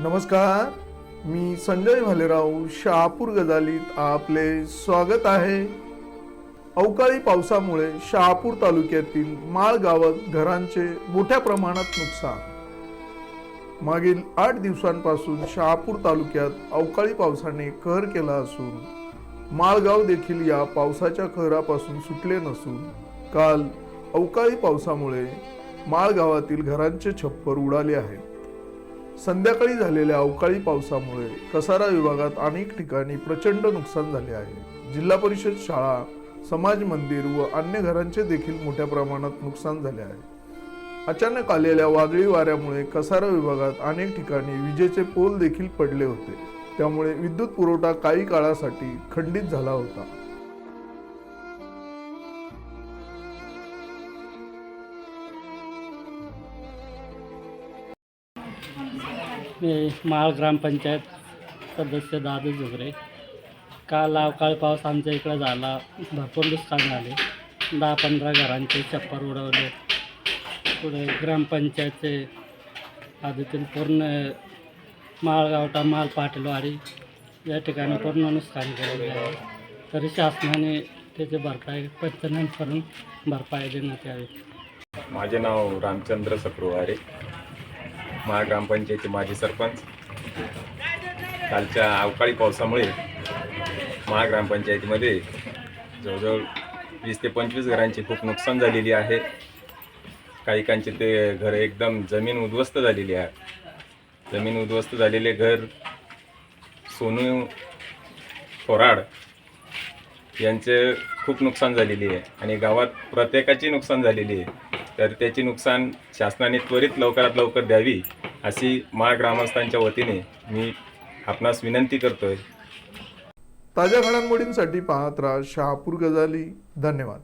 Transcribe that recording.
नमस्कार मी संजय भालेराव शहापूर गजालीत आपले स्वागत आहे. अवकाळी पावसामुळे शहापूर तालुक्यातील माळ गावात घरांचे मोठ्या प्रमाणात नुकसान. मागील आठ दिवसांपासून शहापूर तालुक्यात अवकाळी पावसाने कहर केला असून माळगाव देखील या पावसाच्या कहरापासून सुटले नसून काल अवकाळी पावसामुळे माळगावातील घरांचे छप्पर उडाले आहेत. संध्याकाळी झालेल्या अवकाळी पावसामुळे कसारा विभागात अनेक ठिकाणी प्रचंड नुकसान झाले आहे. जिल्हा परिषद शाळा समाज मंदिर व अन्य घरांचे देखील मोठ्या प्रमाणात नुकसान झाले आहे. अचानक आलेल्या वादळी वाऱ्यामुळे कसारा विभागात अनेक ठिकाणी विजेचे पोल देखील पडले होते. त्यामुळे विद्युत पुरवठा काही काळासाठी खंडित झाला होता. मी माळ ग्रामपंचायत सदस्य दादू झुगरे. काल अवकाळी पाऊस आमच्या इकडं झाला. भरपूर नुकसान झाले. दहा पंधरा घरांचे छप्पर उडवले. पुढे ग्रामपंचायतचे आधीतील पूर्ण माळगावटा माल पाटीलवाडी या ठिकाणी पूर्ण नुकसान केलेले आहे. तरी शासनाने त्याची भरपाई पंचनाम करून भरपाई देण्यात यावी. माझे नाव रामचंद्र सप्रुवारे महाग्रामपंचायतीचे माजी सरपंच. कालच्या अवकाळी पावसामुळे महाग्रामपंचायतीमध्ये जवळजवळ वीस ते पंचवीस घरांची खूप नुकसान झालेली आहे. काहीकांचे ते घर एकदम जमीन उद्ध्वस्त झालेली आहे. जमीन उद्ध्वस्त झालेले घर सोनू थोराड यांचे खूप नुकसान झालेली आहे. आणि गावात प्रत्येकाची नुकसान झालेली आहे. तर त्याची नुकसान शासनाने त्वरित लवकरात लवकर द्यावी अशी माळ ग्रामस्थांच्या वतीने मी आपणास विनंती करतोय. ताज्या घडामोडींसाठी पाहत राहा शहापूर गजाली. धन्यवाद.